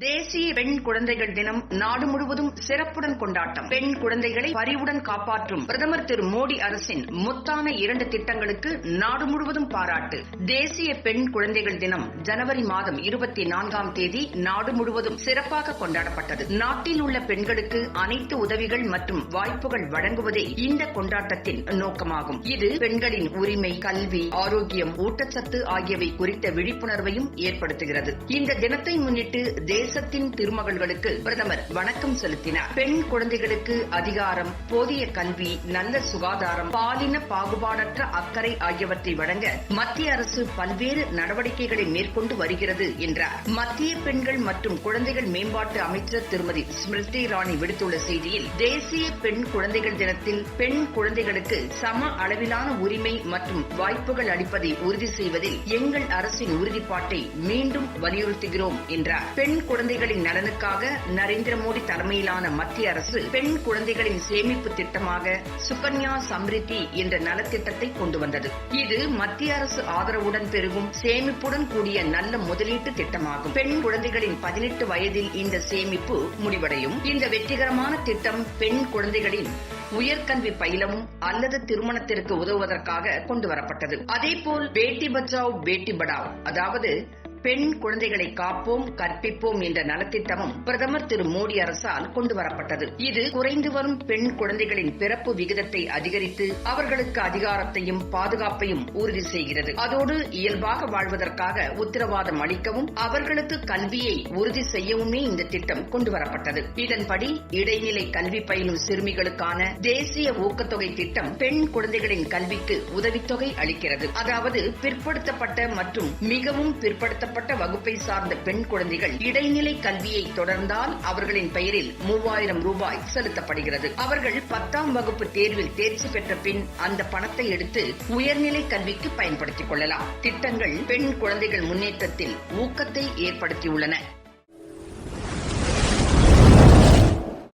தேசிய பெண் குழந்தைகள் தினம் நாடு முழுவதும் சிறப்புடன் கொண்டாட்டம். பெண் குழந்தைகளை பரிவுடன் காப்பாற்றும் பிரதமர் திரு மோடி அரசின் முத்தான இரண்டு திட்டங்களுக்கு நாடு முழுவதும் பாராட்டு. தேசிய பெண் குழந்தைகள் தினம் ஜனவரி மாதம் இருபத்தி நான்காம் தேதி நாடு முழுவதும் சிறப்பாக கொண்டாடப்பட்டது. நாட்டில் உள்ள பெண்களுக்கு அனைத்து உதவிகள் மற்றும் வாய்ப்புகள் வழங்குவதே இந்த கொண்டாட்டத்தின் நோக்கமாகும். இது பெண்களின் உரிமை கல்வி ஆரோக்கியம் ஊட்டச்சத்து ஆகியவை குறித்த விழிப்புணர்வையும் ஏற்படுத்துகிறது. இந்த தினத்தை முன்னிட்டு தேசத்தின் திருமகள்களுக்கு பிரதமர் வணக்கம் செலுத்தினார். பெண் குழந்தைகளுக்கு அதிகாரம் போதிய கல்வி நல்ல சுகாதாரம் பாலின பாகுபாடற்ற அக்கறை ஆகியவற்றை வழங்க மத்திய அரசு பல்வேறு நடவடிக்கைகளை மேற்கொண்டு வருகிறது என்றார். மத்திய பெண்கள் மற்றும் குழந்தைகள் மேம்பாட்டு அமைச்சர் திருமதி ஸ்மிருதி இராணி விடுத்துள்ள செய்தியில் தேசிய பெண் குழந்தைகள் தினத்தில் பெண் குழந்தைகளுக்கு சம அளவிலான உரிமை மற்றும் வாய்ப்புகள் அளிப்பதை உறுதி செய்வதில் எங்கள் அரசின் உறுதிப்பாட்டை மீண்டும் வலியுறுத்துகிறோம் என்றார். பெண் குழந்தைகளின் நலனுக்காக நரேந்திர மோடி தலைமையிலான மத்திய அரசு பெண் குழந்தைகளின் சேமிப்பு திட்டமாக சுகன்யா சம்ரித்தி என்ற நலத்திட்டத்தை கொண்டு வந்தது. இது மத்திய அரசு ஆதரவுடன் பெருகும் சேமிப்புடன் கூடிய நல்ல முதலீட்டு திட்டமாகும். பெண் குழந்தைகளின் பதினெட்டு வயதில் இந்த சேமிப்பு முடிவடையும். இந்த வெற்றிகரமான திட்டம் பெண் குழந்தைகளின் உயர்கல்வி பயிலவும் அல்லது திருமணத்திற்கு உதவுவதற்காக கொண்டு வரப்பட்டது. அதேபோல் பேட்டி பச்சாவ் பேட்டி படாவ் அதாவது பெண் குழந்தைகளை காப்போம் கற்பிப்போம் என்ற நலத்திட்டமும் பிரதமர் திரு மோடி அரசால் கொண்டு வரப்பட்டது. இது குறைந்து வரும் பெண் குழந்தைகளின் பிறப்பு விகிதத்தை அதிகரித்து அவர்களுக்கு அதிகாரத்தையும் பாதுகாப்பையும் உறுதி செய்கிறது. அதோடு இயல்பாக வாழ்வதற்காக உத்தரவாதம் அளிக்கவும் அவர்களுக்கு கல்வியை உறுதி செய்யவுமே இந்த திட்டம் கொண்டு வரப்பட்டது. இதன்படி இடைநிலை கல்வி பயிலும் சிறுமிகளுக்கான தேசிய ஊக்கத்தொகை திட்டம் பெண் குழந்தைகளின் கல்விக்கு உதவித்தொகை அளிக்கிறது. அதாவது பிற்படுத்தப்பட்ட மற்றும் மிகவும் பிற்படுத்தப்பட்ட வகுப்பை சார்ந்த பெண் குழந்தைகள் இடைநிலை கல்வியை தொடர்ந்தால் அவர்களின் பெயரில் மூவாயிரம் ரூபாய் செலுத்தப்படுகிறது. அவர்கள் பத்தாம் வகுப்பு தேர்வில் தேர்ச்சி பெற்ற பின் அந்த பணத்தை எடுத்து உயர்நிலை கல்விக்கு பயன்படுத்திக் கொள்ளலாம். திட்டங்கள் பெண் குழந்தைகள் முன்னேற்றத்தில் ஊக்கத்தை ஏற்படுத்தியுள்ளன.